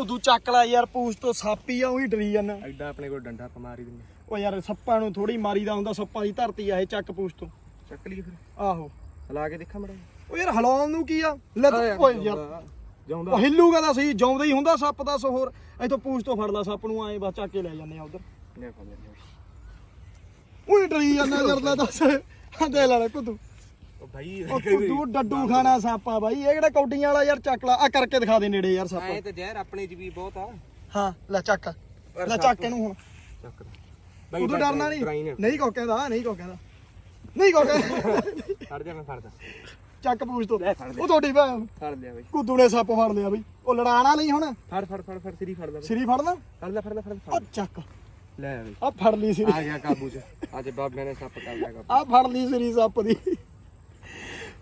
ਕੁੱਦੂ ਚੱਕ ਲੈ ਯਾਰ ਪੂਛ ਤੋਂ ਸਾਪੀ ਆ ਉਹੀ ਡਰੀ ਜਾਂਦਾ। ਐਡਾ ਆਪਣੇ ਕੋਲ ਡੰਡਾ ਪਮਾਰੀ ਦਿੰਦੇ। ਉਹ ਯਾਰ ਸੱਪਾਂ ਨੂੰ ਥੋੜੀ ਮਾਰੀਦਾ ਹੁੰਦਾ ਸੱਪਾਂ ਦੀ ਧਰਤੀ ਆ ਇਹ ਚੱਕ ਪੂਛ ਤੋਂ। ਚੱਕ ਲਈ ਫਿਰ। ਆਹੋ। ਹਲਾ ਕੇ ਦੇਖਾਂ ਮੜਾ ਉਹ ਯਾਰ ਹਲਾਉਣ ਨੂੰ ਕੀ ਆ? ਲੈ ਤੂੰ- ਓਏ ਯਾਰ। ਜਾਉਂਦਾ। ਉਹ ਹਿੱਲੂਗਾ ਤਾਂ ਸਹੀ ਜਿਉਂਦਾ ਹੀ ਹੁੰਦਾ ਸੱਪ ਦਾ ਸੋ ਹੋਰ ਇਥੋਂ ਪੂਛ ਤੋਂ ਫੜ ਲਾ ਸੱਪ ਨੂੰ ਆਏ ਬਸ ਚੱਕ ਕੇ ਲੈ ਜਾਂਦੇ ਆ ਉਧਰ। ਲੈ ਲੈ ਉਹੀ ਡਰੀ ਜਾਂਦਾ ਕਰਦਾ ਦੱਸ। ਹਾਂ ਦੇ ਲੈ ਕੁੱਦੂ। ਉਹ ਭਾਈ। ਉਹ ਕੁੱਦੂ ਡੱਡੂ ਖਾਣਾ ਸੱਪ ਆ ਬਾਈ ਇਹ ਕਿਹੜਾ ਕੌਡੀਆਂ ਵਾਲਾ ਯਾਰ ਚੱਕ ਲਾ। ਆ ਕਰਕੇ ਦਿਖਾ ਦੇ ਨੇੜੇ ਯਾਰ ਐ ਸੱਪ ਤੇ ਜ਼ਹਿਰ ਆਪਣੇ ਚ ਵੀ ਬਹੁਤ ਆ। ਹਾਂ ਲੈ ਚੱਕ। ਲੈ ਚੱਕ ਇਹਨੂੰ ਹੁਣ। ਚੱਕ ਉਦੋਂ ਡਰਨਾ ਨਹੀਂ। ਕਰਾਈ ਨੇ ਨਹੀਂ ਕੋ ਕਹਿੰਦਾ ਨਹੀਂ ਕੋ ਕਹਿੰਦਾ ਨਹੀਂ ਕੋ ਕਹਿੰਦਾ ਫੜ ਜਾ ਮੈਂ ਫੜਦਾ ਚੱਕ ਪੂਛ ਤੋਂ। ਲੈ ਫੜ ਲਿਆ। ਉਹ ਤੁਹਾਡੀ ਭੈਣ। ਫੜ ਲਿਆ ਬਈ। ਕੁੱਦੂ ਨੇ ਸੱਪ ਫੜ ਲਿਆ ਬਈ। ਉਹ ਲੜਾਣਾ ਨਹੀਂ ਹੁਣ। ਫੜ ਫੜ ਫੜ ਫੜ ਸਿਰੀ ਫੜ ਲੈ ਬਈ। ਸਿਰੀ ਫੜ ਲਾ ਫੜ ਲੈ ਫੜ ਲੈ ਫੜ ਲੈ, ਆ ਫੜ ਚੱਕ। ਲੈ ਬਈ। ਆ ਫੜ ਲਈ ਸਿਰੀ। ਆ ਗਿਆ ਕਾਬੂ ਚ। ਅੱਜ ਬਾਬਿਆਂ ਨੇ ਸੱਪ ਕਰ ਲਿਆ ਕਾਬੂ ਆ ਫੜ ਲਈ ਸਿਰੀ ਸੱਪ ਦੀ।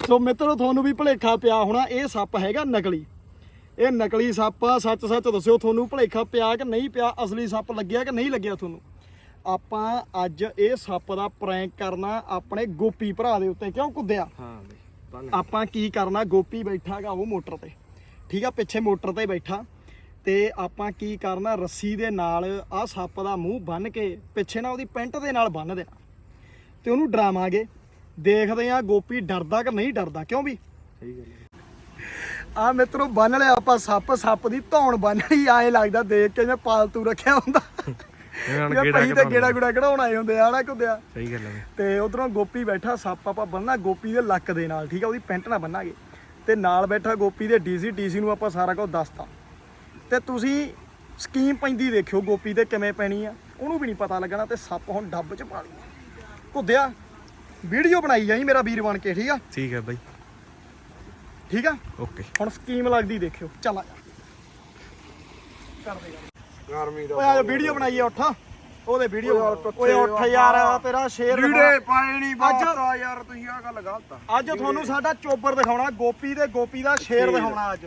ਸੋ ਮਿੱਤਰੋ ਤੁਹਾਨੂੰ ਵੀ ਭੁਲੇਖਾ ਪਿਆ ਹੋਣਾ ਇਹ ਸੱਪ ਹੈਗਾ ਨਕਲੀ। ਇਹ ਨਕਲੀ ਸੱਪ ਆ ਸੱਚ ਸੱਚ ਦੱਸਿਓ ਤੁਹਾਨੂੰ ਭੁਲੇਖਾ ਪਿਆ ਕਿ ਨਹੀਂ ਪਿਆ? ਅਸਲੀ ਸੱਪ ਲੱਗਿਆ ਕਿ ਨਹੀਂ ਲੱਗਿਆ ਤੁਹਾਨੂੰ? ਆਪਾਂ ਅੱਜ ਇਹ ਸੱਪ ਦਾ ਪ੍ਰੈਂਕ ਕਰਨਾ ਆਪਣੇ ਗੋਪੀ ਭਰਾ ਦੇ ਉੱਤੇ ਕਿਉਂ ਕੁੱਦਿਆ? ਹਾਂ ਬਈ ਆਪਾਂ ਕੀ ਕਰਨਾ ਗੋਪੀ ਬੈਠਾਗਾ ਉਹ ਮੋਟਰ ਤੇ। ਠੀਕ ਆ ਪਿੱਛੇ ਮੋਟਰ ਤੇ ਬੈਠਾ। ਤੇ ਆਪਾਂ ਕੀ ਕਰਨਾ ਰੱਸੀ ਦੇ ਨਾਲ ਆ ਸੱਪ ਦਾ ਮੂੰਹ ਬੰਨ ਕੇ ਪਿੱਛੇ ਨਾ ਉਹਦੀ ਪੈਂਟ ਦੇ ਨਾਲ ਬੰਨ ਦੇਣਾ। ਤੇ ਉਹਨੂੰ ਡਰਾਵਾਂਗੇ। ਦੇਖਦੇ ਆ ਗੋਪੀ ਡਰਦਾ ਕਿ ਨਹੀਂ ਡਰਦਾ ਕਿਉਂ ਵੀ? ਸਹੀ ਗੱਲ ਹੈ। ਆ ਮਿੱਤਰੋ ਬੰਨ ਲਿਆ ਆਪਾਂ ਸੱਪ ਸੱਪ ਦੀ ਧੌਣ ਬੰਨ ਲਈ ਆਏ ਲੱਗਦਾ ਦੇਖ ਕੇ ਜਿਵੇਂ ਪਾਲਤੂ ਰੱਖਿਆ ਹੁੰਦਾ। ਇਹ ਪਈ ਤੇ ਗੇੜਾ ਗੁੜਾ ਕਢਾਉਣ ਆਏ ਹੁੰਦੇ ਆ ਨਾ ਕੁੱਦਿਆ ਸਹੀ ਗੱਲ ਹੈ ਤੇ ਉਧਰੋਂ ਗੋਪੀ ਬੈਠਾ ਸੱਪ ਆਪਾਂ ਬੰਨਣਾ ਗੋਪੀ ਦੇ ਲੱਕ ਦੇ ਨਾਲ ਠੀਕ ਆ ਉਹਦੀ ਪੈਂਟ ਨਾਲ ਬੰਨਾਂਗੇ। ਤੇ ਨਾਲ ਬੈਠਾ ਗੋਪੀ ਦੇ ਡੀਸੀ ਡੀਸੀ ਨੂੰ ਆਪਾਂ ਸਾਰਾ ਕੁਝ ਦੱਸਤਾ। ਤੇ ਤੁਸੀਂ ਸਕੀਮ ਪੈਂਦੀ ਦੇਖਿਓ ਗੋਪੀ ਤੇ ਕਿਵੇਂ ਪੈਣੀ ਆ ਉਹਨੂੰ ਵੀ ਨਹੀਂ ਪਤਾ ਲੱਗਣਾ ਤੇ ਸੱਪ ਹੁਣ ਡੱਬ 'ਚ ਪਾ ਲਈ ਕੁੱਦਿਆ ਵੀਡੀਓ ਬਣਾਈ ਜਾਈ ਮੇਰਾ ਵੀਰ ਬਣ ਕੇ ਠੀਕ ਆ? ਠੀਕ ਹੈ ਬਾਈ। ਠੀਕ ਆ? ਓਕੇ। ਹੁਣ ਸਕੀਮ ਲੱਗਦੀ ਦੇਖਿਓ। ਚੱਲ ਆ ਜਾ। ਕਰ ਦੇ ਗਰਮੀ ਓਏ ਆ ਵੀਡੀਓ ਬਣਾਈਏ ਉੱਠ। ਉਹਦੇ ਵੀਡੀਓ ਓਏ ਉੱਠ ਯਾਰ ਤੇਰਾ ਸ਼ੇਰ ਦਿਖਾ- ਪਾਏ ਨਹੀਂ ਅੱਜ- ਬਾਤਾ ਯਾਰ ਤੁਸੀਂ ਆ ਗੱਲ ਗਲਤ ਆ। ਅੱਜ ਤੁਹਾਨੂੰ ਸਾਡਾ ਚੋਬਰ ਦਿਖਾਉਣਾ ਗੋਪੀ ਤੇ ਗੋਪੀ ਦਾ ਸ਼ੇਰ ਦਿਖਾਉਣਾ ਅੱਜ।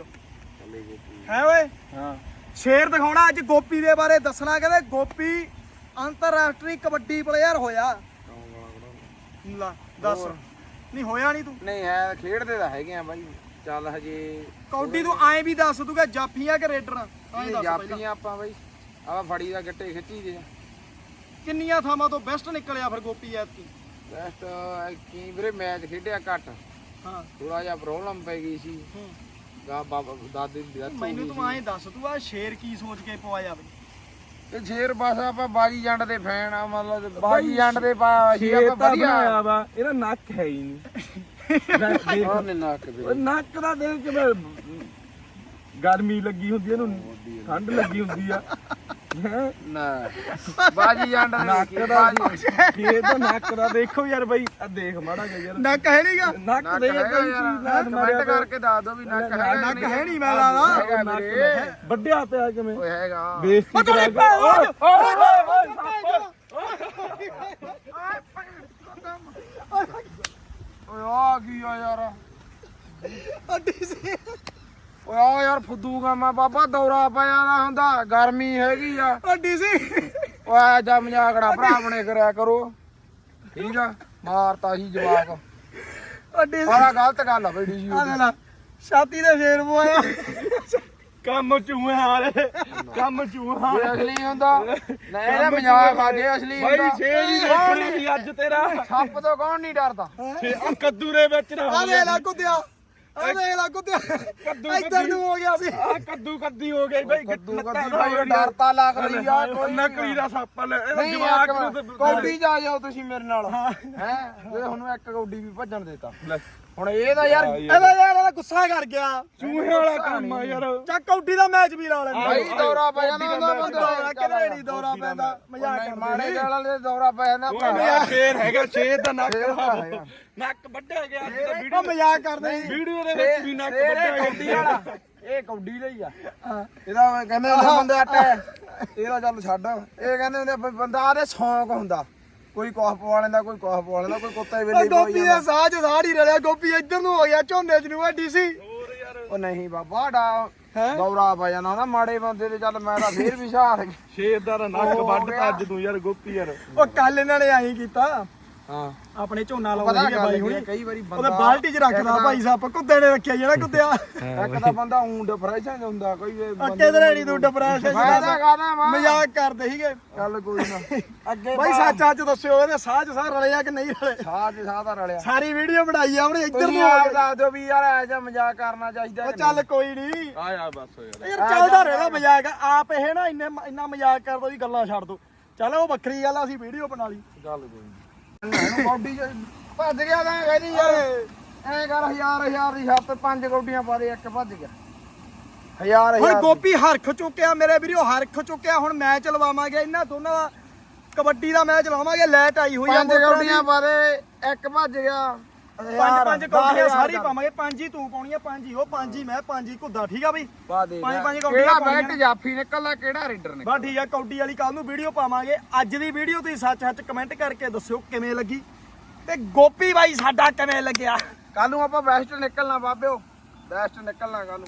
ਹੈ ਓਏ? ਹਾਂ। ਸ਼ੇਰ ਦਿਖਾਉਣਾ ਅੱਜ ਗੋਪੀ ਦੇ ਬਾਰੇ ਦੱਸਣਾ ਕਹਿੰਦੇ ਗੋਪੀ ਅੰਤਰਰਾਸ਼ਟਰੀ ਕਬੱਡੀ ਪਲੇਅਰ ਹੋਇਆ। ਲਾ ਦੱਸ। ਨਹੀਂ ਹੋਇਆ ਨਹੀਂ ਤੂੰ? ਨਹੀਂ ਹੈ ਖੇਡਦੇ ਤਾਂ ਹੈਗੇ ਆ ਬਾਈ। ਚੱਲ ਹਜੇ ਕੌਡੀ ਤੂੰ ਐਂ ਵੀ ਦੱਸ ਦੂਗਾ ਜਾਫੀਆਂ ਕਿ ਰੇਡਰ? ਐਂ ਦੱਸ ਪਹਿਲਾਂ। ਜਾਪੀਆਂ ਆਪਾਂ ਬਾਈ। ਆਪਾਂ ਫੜੀ ਦਾ ਗੱਟੇ ਖਿੱਚੀ ਦੇ। ਕਿੰਨੀਆਂ ਥਾਵਾਂ ਤੋਂ ਬੈਸਟ ਨਿਕਲਿਆ ਫਿਰ ਗੋਪੀ ਐਤਕੀ? ਬੈਸਟ ਕੀ ਵੀਰੇ ਮੈਚ ਖੇਡਿਆ ਘੱਟ। ਹਾਂ। ਥੋੜਾ ਜਿਹਾ ਪ੍ਰੋਬਲਮ ਪੈ ਗਈ ਸੀ। ਹੂੰ। ਗਾ ਬਾਬਾ ਦਾਦੇ ਦੀ death ਹੋ ਮੈਨੂੰ ਗਈ ਤੂੰ ਐਂ ਦੱਸ ਤੂੰ ਆ ਸ਼ੇਰ ਕੀ ਸੋਚ ਕੇ ਪਵਾਇਆ ਬਈ? ਤੇ ਸ਼ੇਰ ਬਸ ਆਪਾਂ ਬਾਜੀ ਜੰਡ ਦੇ ਫੈਨ ਆ ਮਤਲਬ ਬਾਜੀ ਜੰਡ ਦੇ ਪਾਇਆ ਸੀ ਆਪਾਂ ਵਧੀਆ। ਵਾ ਇਹਦਾ ਨੱਕ ਹੈ ਹੀ ਨਹੀਂ। ਨੱਕ ਉਹ ਨੱਕ ਦਾ ਦੇਖ ਕਿਵੇਂ ਗਰਮੀ ਲੱਗੀ ਹੁੰਦੀ ਆ, ਇਹਨੂੰ ਠੰਡ ਲੱਗੀ ਹੁੰਦੀ ਆ? ਨਾ। ਬਾਜੀ ਜੰਡ ਦੇ ਨੱਕ ਕੀ ਦਾ ਬਾਜੀ। ਇਹ ਤਾਂ ਨੱਕ ਦਾ ਦੇਖੋ ਯਾਰ ਬਾਈ ਆ ਦੇਖ ਮਾੜਾ ਜਿਹਾ ਯਾਰ। ਨੱਕ ਹੈ ਨਹੀਂਗਾ ਨੱਕ ਨੱਕ ਦੇ ਕੋਈ ਚੀਜ਼ ਨਾਲ ਕਮੈਂਟ ਮਾਰਿਆ ਕਰ ਕਰਕੇ ਦੱਸ ਦੋ ਵੀ ਨੱਕ ਕਿ ਨੱਕ ਹੈ ਨਹੀਂ ਮੈਂ ਲਾਦਾ ਵੱਡਿਆ ਪਿਆ ਕਿਵੇਂ? ਓਏ ਹੈਗਾ। ਬੇਇੱਜ਼ਤੀ ਕਰਾ ਓਏ ਓਏ ਓਏ ਓਏ ਆ ਕੀ ਆ ਯਾਰ? ਅੱਡੀ ਸੀ। ਓਏ ਆ ਯਾਰ ਫੁੱਦੂ ਗਾਮਾ ਬਾਬਾ ਦੌਰਾ ਪਿਆ ਦਾ ਹੁੰਦਾ ਗਰਮੀ ਹੈਗੀ ਆ। ਅੱਡੀ ਸੀ। ਓਏ ਜਾ ਮਜ਼ਾਕੜਾ ਭਰਾ ਬਣੇ ਕਰਿਆ ਕਰੋ। ਠੀਕ ਆ? ਮਾਰਤਾ ਸੀ ਜਵਾਕ। ਅੱਡੀ ਸੀ। ਬੜਾ ਗਲਤ ਗੱਲ ਆ ਬੇੜੀ ਜੀ ਆ ਲੈ ਲਾ। ਛਾਤੀ ਦੇ ਫੇਰ ਪਵਾਇਆ ਕੰਮ ਚੂਹੇ ਹਾਰੇ ਕੰਮ ਚੂਹਾ ਇਹ ਅਸਲੀ ਹੁੰਦਾ ਨਾ ਇਹਦਾ ਮਜ਼ਾਕ ਆ ਜੇ ਅਸਲੀ ਬਾਈ ਹੁੰਦਾ ਛੇ ਵੀ ਦੇਖਣੀ ਸੀ ਅੱਜ ਤੇਰਾ। ਸੱਪ ਤੋਂ ਕੌਣ ਨਹੀਂ ਡਰਦਾ? ਛੇ ਕੱਦੂ ਦੇ ਵਿੱਚ ਨਾ ਆ ਲੈ ਲਾ ਕੁੱਤਿਆ। ਆ ਲੈ ਲਾ ਕੁੱਤਿਆ ਇੱਧਰ ਨੂੰ ਹੋ ਗਿਆ ਸੀ ਆ ਕੱਦੂ ਕੱਦੀ ਹੋ ਗਈ ਬਾਈ ਕੱਦੂ ਕੱਦੀ ਭਾਈ ਡਰਤਾ ਲੱਗਦੀ ਆ ਕੋਈ। ਨਕਲੀ ਦਾ ਸੱਪ ਲੈ ਇਹਦਾ ਜਵਾਕ ਨੂੰ ਕੌਡੀ ਜਾ ਜਾਓ ਤੁਸੀਂ ਮੇਰੇ ਨਾਲ। ਹੈ। ਜੇ ਤੁਹਾਨੂੰ ਇੱਕ ਕੌਡੀ ਵੀ ਭੱਜਣ ਦੇਤਾ। ਹੁਣ ਇਹ ਤਾਂ ਯਾਰ ਇਹਦਾ ਯਾਰ ਇਹਦਾ ਗੁੱਸਾ ਕਰ ਗਿਆ। ਚੂਹੇ ਵਾਲਾ ਕੰਮ ਆ ਯਾਰ। ਚੱਕ ਕੌਡੀ ਦਾ ਮੈਚ ਵੀ ਲਾ ਲੈਂਦਾ। ਭਾਈ ਦੌਰਾ ਪੈ ਜਾਂਦਾ ਹੁੰਦਾ ਦੌਰਾ ਕਿਧਰੇ ਨਹੀਂ ਦੌਰਾ ਪੈਂਦਾ? ਮਜ਼ਾਕ ਕਰਦੇ। ਮਾੜੇ ਨੇ। ਗੱਲ ਵਾਲੇ ਦੇ ਦੌਰਾ ਪੈ ਜਾਂਦਾ ਯਾਰ ਸ਼ੇਰ ਹੈਗਾ ਸ਼ੇਰ ਦਾ ਨੱਕ। ਨੱਕ ਵੱਢਿਆ ਗਿਆ ਵੀਡੀਓ ਮਜ਼ਾਕ ਕਰਦੇ ਸੀ। ਵੀਡੀਓ ਦੇ ਵਿੱਚ ਵੀ ਨੱਕ ਵੱਢਿਆ ਗਿਆ ਇਹ ਕੌਡੀ ਲਈ ਆ। ਇਹਦਾ ਕਹਿੰਦੇ ਹੁੰਦੇ ਬੰਦੇ ਆਟਾ। ਇਹਦਾ ਚੱਲ ਛੱਡ। ਇਹ ਕਹਿੰਦੇ ਹੁੰਦੇ ਬੰਦਾ ਦੇ ਸ਼ੌਂਕ ਹੁੰਦਾ। ਕੋਈ ਕੋਹ ਪਵਾ ਲੈਂਦਾ ਕੋਈ ਕੋਹ ਪਵਾ ਲੈਂਦਾ ਕੋਈ ਕੁੱਤੇ ਵੇਲੇ ਗੋਪੀ ਦੇ ਸਾਹ ਚ ਸਾਹ ਹੀ ਰਲਿਆ ਗੋਪੀ ਇੱਧਰ ਨੂੰ ਹੋ ਗਿਆ ਝੋਨੇ ਚ ਨੂੰ ਅੱਡੀ ਸੀ। ਉਹ ਨਹੀਂ ਬਾਬਾ ਡਾ ਦੌਰਾ ਪੈ ਜਾਂਦਾ ਹੁੰਦਾ ਮਾੜੇ ਬੰਦੇ ਤੇ ਚੱਲ ਮੈਂ ਤਾਂ ਫੇਰ ਵੀ ਸ਼ਹਾਰ ਸ਼ੇਰ ਦਾ ਨੱਕ ਵੱਢ ਤਾ ਅੱਜ ਤੂੰ ਯਾਰ ਗੋਪੀ ਯਾਰ। ਉਹ ਕੱਲ ਇਹਨਾਂ ਨੇ ਐਂ ਕੀਤਾ। ਹਾਂ। ਆਪਣੇ ਝੋਨਾ ਪਤਾ ਲਾਉਂਦੇ ਸੀਗੇ ਗੱਲ ਬਾਈ ਕੀ ਹੁਣੀ। ਕਈ ਵਾਰੀ ਉਹਦੇ ਬੰਦਾ ਬਾਲਟੀ 'ਚ ਰੱਖਦਾ ਭਾਈ ਸਾਹਿਬ ਕੁੱਤੇ ਨੇ ਰੱਖਿਆ ਜਿਹੜਾ ਕੁੱਤਿਆ। ਇੱਕ ਤਾਂ ਬੰਦਾ ਊਂ ਡਿਪਰੈਸ਼ਨ 'ਚ ਹੁੰਦਾ ਕੋਈ ਵੀ ਬੰਦੇ ਅੱਕੇ ਤੇ ਨਹੀਂ ਤੂੰ ਡਿਪਰੈਸ਼ਨ ਕਹਦਾ ਵਾ? ਮਜ਼ਾਕ ਕਰਦੇ ਸੀਗੇ। ਚੱਲ ਕੋਈ ਨਾ। ਅੱਗੇ ਬਾਈ ਸੱਚ ਅੱਜ ਦੱਸਿਓ ਇਹਦੇ ਸਾਹ 'ਚ ਸਾਹ ਰਲੇ ਆ ਕਿ ਨਹੀਂ ਰਲੇ ਸਾਹ ਤੇ ਸਾਹ ਦਾ ਰਲਿਆ। ਸਾਰੀ ਵੀਡੀਓ ਬਣਾਈ ਆ ਉਹਨੇ ਇੱਧਰ ਤੁਸੀਂ ਨੂੰ ਆ ਆਪ। ਦੱਸ ਦਿਓ ਵੀ ਯਾਰ ਐ ਜਿਹਾ ਮਜ਼ਾਕ ਕਰਨਾ ਚਾਹੀਦਾ ਉਹ ਕਿ ਚੱਲ ਕੋਈ ਨਹੀਂ। ਆ ਯਾਰ ਬਸ ਯਾਰ। ਯਾਰ ਚੱਲਦਾ ਰਹਿਦਾ ਮਜ਼ਾਕ। ਆਪ ਇਹ ਨਾ ਇੰਨੇ ਇੰਨਾ ਮਜ਼ਾਕ ਕਰਦਾ ਵੀ ਗੱਲਾਂ ਛੱਡ ਦੋ। ਚੱਲ ਉਹ ਵੱਖਰੀ ਗੱਲ ਆ ਅਸੀਂ ਵੀਡੀਓ ਬਣਾ ਲਈ। ਨਹੀਂ? ਚੱਲ ਕੋਈ ਭੱਜ ਗਿਆ ਤਾਂ ਕਹਿੰਦੀ ਯਾਰ ਐ ਕਰ ਹਜ਼ਾਰ ਹਜ਼ਾਰ ਦੀ ਛੱਤ ਪੰਜ ਕੌਡੀਆਂ ਪਾ ਦੇ ਇੱਕ ਭੱਜ ਗਿਆ। ਹਜ਼ਾਰ ਹੁਣ ਹਜ਼ਾਰ ਗੋਪੀ ਹਰਖ ਚੁੱਕਿਆ ਮੇਰੇ ਵੀਡੀਓ ਹਰਖ ਚੁੱਕਿਆ ਹੁਣ ਮੈਚ ਲਵਾਵਾਂਗੇ ਇਹਨਾਂ ਦੋਨਾਂ ਦਾ ਕਬੱਡੀ ਦਾ ਮੈਚ ਲਾਵਾਂਗੇ ਲੈਟ ਆਈ ਹੋਈ ਆ ਪੰਜ ਮੋਟਰਾਂ ਦੀ। ਕੌਡੀਆਂ ਪਾ ਦੇ ਇੱਕ ਭੱਜ ਗਿਆ। ਪੰਜ ਪੰਜ ਕੌਡੀਆਂ ਸਾਰੀ ਪਾਵਾਂਗੇ ਪੰਜ ਹੀ ਤੂੰ ਪਾਉਣੀ ਆ ਪੰਜ ਹੀ ਉਹ ਪੰਜ ਹੀ ਮੈਂ ਪੰਜ ਹੀ ਘੁੱਦਾ ਠੀਕ ਆ ਬਈ? ਦੇ ਪੰਜ ਪੰਜ ਕੌਡੀਆਂ ਕਿਹੜਾ ਬੈਟ ਜਾਫੀ ਨਿਕਲਦਾ ਕਿਹੜਾ ਰੇਡਰ ਬਸ ਠੀਕ ਆ ਕੌਡੀ ਵਾਲੀ ਕੱਲ ਨੂੰ ਵੀਡੀਓ ਪਾਵਾਂਗੇ। ਅੱਜ ਦੀ ਵੀਡੀਓ ਤੁਸੀਂ ਸੱਚ ਸੱਚ ਕਮੈਂਟ ਕਰਕੇ ਦੱਸਿਓ ਕਿਵੇਂ ਲੱਗੀ। ਤੇ ਗੋਪੀ ਬਾਈ ਸਾਡਾ ਕਿਵੇਂ ਲੱਗਿਆ? ਕੱਲ ਨੂੰ ਆਪਾਂ ਬੈਸਟ ਨਿਕਲਣਾ ਬਾਬਿਓ। ਬੈਸਟ ਨਿਕਲਣਾ ਕੱਲ ਨੂੰ।